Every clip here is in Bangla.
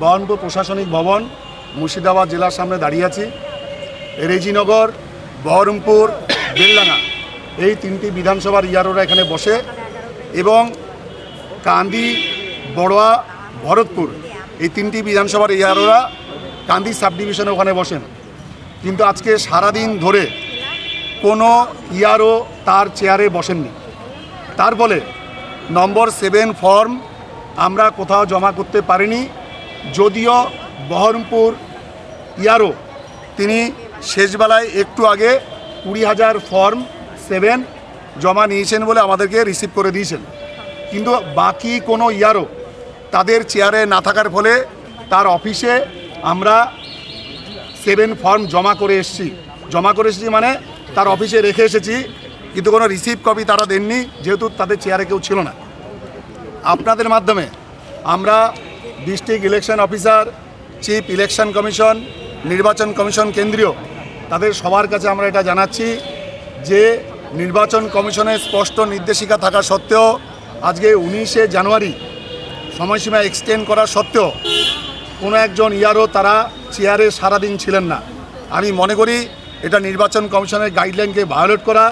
বহরমপুর প্রশাসনিক ভবন মুর্শিদাবাদ জেলার সামনে দাঁড়িয়ে আছি। রেজিনগর, বহরমপুর, বেলডাঙ্গা এই তিনটি বিধানসভার ইয়ারোরা এখানে বসে এবং কান্দি, বড়োয়া, ভরতপুর এই তিনটি বিধানসভার ইয়ারোরা কান্দি সাব ডিভিশনে ওখানে বসেন। কিন্তু আজকে সারাদিন ধরে কোনো ইয়ারও তার চেয়ারে বসেননি। তার ফলে নম্বর সেভেন ফর্ম আমরা কোথাও জমা করতে পারিনি। যদিও বহরমপুর ইয়ারও, তিনি শেষবেলায় একটু আগে কুড়ি হাজার ফর্ম সেভেন জমা নিয়েছেন বলে আমাদেরকে রিসিভ করে দিয়েছেন। কিন্তু বাকি কোনো ইয়ারও তাদের চেয়ারে না থাকার ফলে তার অফিসে আমরা সেভেন ফর্ম জমা করে এসেছি। জমা করে এসেছি মানে তার অফিসে রেখে এসেছি, কিন্তু কোনো রিসিভ কপি তারা দেননি, যেহেতু তাদের চেয়ারে কেউ ছিল না। আপনাদের মাধ্যমে আমরা district election officer, chief election commission, নির্বাচন কমিশন কেন্দ্রীয়, তাদের সবার কাছে আমরা এটা জানাচ্ছি যে নির্বাচন কমিশনের স্পষ্ট নির্দেশিকা থাকা সত্ত্বেও আজকে উনিশে জানুয়ারি সময়সীমা এক্সটেন্ড করা সত্ত্বেও কোনো একজন ইয়ারও তারা চেয়ারে সারাদিন ছিলেন না। আমি মনে করি এটা নির্বাচন কমিশনের গাইডলাইনকে ভায়োলেট করা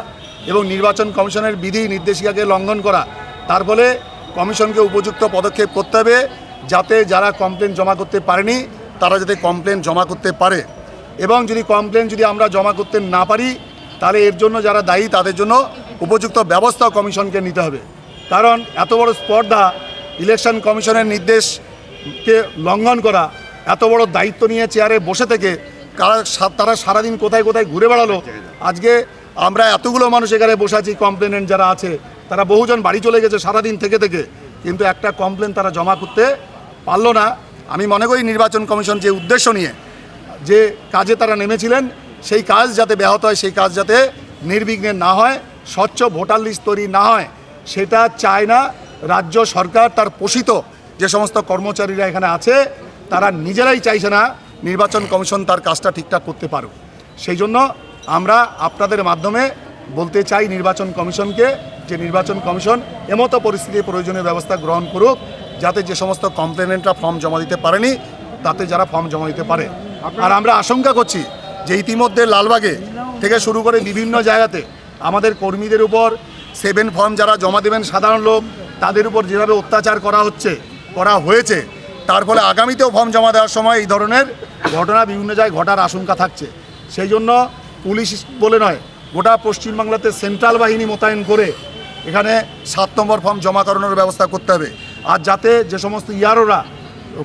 এবং নির্বাচন কমিশনের বিধি নির্দেশিকাকে লঙ্ঘন করা। তার ফলে কমিশনকে উপযুক্ত পদক্ষেপ করতে হবে। যাতে যারা কমপ্লেন জমা করতে পারেনি, তারা যাতে কমপ্লেন জমা করতে পারে। এবং যদি কমপ্লেন যদি আমরা জমা করতে না পারি, তাহলে এর জন্য যারা দায়ী, তাদের জন্য উপযুক্ত ব্যবস্থা কমিশনকে নিতে হবে। কারণ এত বড় স্পর্ধা ইলেকশন কমিশনের নির্দেশকে লঙ্ঘন করা, এত বড় দায়িত্ব নিয়ে চেয়ারে বসে থেকে কারা তারা সারাদিন কোথায় কোথায় ঘুরে বেড়ালো, আজকে আমরা এতগুলো মানুষ এখানে বসে আছি কমপ্লেনেন্ট যারা আছে, তারা বহুজন বাড়ি চলে গেছে সারাদিন থেকে থেকে। কিন্তু একটা কমপ্লেন তারা জমা করতে পারল না। আমি মনে করি নির্বাচন কমিশন যে উদ্দেশ্য নিয়ে যে কাজে তারা নেমেছিলেন, সেই কাজ যাতে ব্যাহত হয়, সেই কাজ যাতে নির্বিঘ্নে না হয়, স্বচ্ছ ভোটার লিস্ট তৈরি না হয়, সেটা চায় না রাজ্য সরকার তার পোষিত যে সমস্ত কর্মচারীরা এখানে আছে, তারা নিজেরাই চাইছে না নির্বাচন কমিশন তার কাজটা ঠিকঠাক করতে পারুক। সেই জন্য আমরা আপনাদের মাধ্যমে বলতে চাই নির্বাচন কমিশনকে যে নির্বাচন কমিশন এমতো পরিস্থিতির প্রয়োজনীয় ব্যবস্থা গ্রহণ করুক, যাতে যে সমস্ত কমপ্লেনেন্টরা ফর্ম জমা দিতে পারেনি, তাতে যারা ফর্ম জমা দিতে পারে। আর আমরা আশঙ্কা করছি যে ইতিমধ্যে লালবাগে থেকে শুরু করে বিভিন্ন জায়গাতে আমাদের কর্মীদের উপর সেভেন ফর্ম যারা জমা দেবেন সাধারণ লোক, তাদের উপর যেভাবে অত্যাচার করা হচ্ছে, করা হয়েছে, তার ফলে আগামীতেও ফর্ম জমা দেওয়ার সময় এই ধরনের ঘটনা বিভিন্ন জায়গায় ঘটার আশঙ্কা থাকছে। সেই জন্য পুলিশ বলে নয়, গোটা পশ্চিমবাংলাতে সেন্ট্রাল বাহিনী মোতায়েন করে এখানে সাত নম্বর ফর্ম জমা করানোর ব্যবস্থা করতে হবে। আর যাতে যে সমস্ত ইয়ারোরা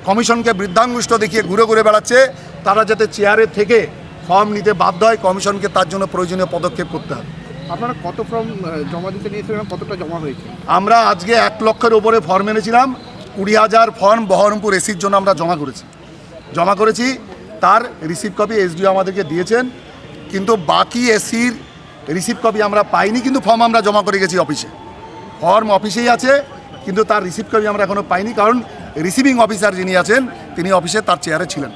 কমিশনকে বৃদ্ধাঙ্গুষ্ট দেখিয়ে ঘুরে ঘুরে বেড়াচ্ছে তারা যাতে চেয়ারে থেকে ফর্ম নিতে বাধ্য হয় কমিশনকে তার জন্য প্রয়োজনীয় পদক্ষেপ করতে হবে। আপনারা কত ফর্ম জমা দিতে নিয়েছিলেন এবং কতটা জমা হয়েছে? আমরা আজকে এক লক্ষের উপরে ফর্ম এনেছিলাম কুড়ি হাজার ফর্ম বহরমপুর এসির জন্য আমরা জমা করেছি। জমা করেছি তার রিসিভ কপি এসডিও আমাদেরকে দিয়েছেন কিন্তু বাকি এসির রিসিভ কপি আমরা পাইনি, কিন্তু ফর্ম আমরা জমা করে গেছি অফিসে। ফর্ম অফিসেই আছে, কিন্তু তার রিসিভ কপি আমরা এখনও পাইনি, কারণ রিসিভিং অফিসার যিনি আছেন, তিনি অফিসে তার চেয়ারে ছিলেন।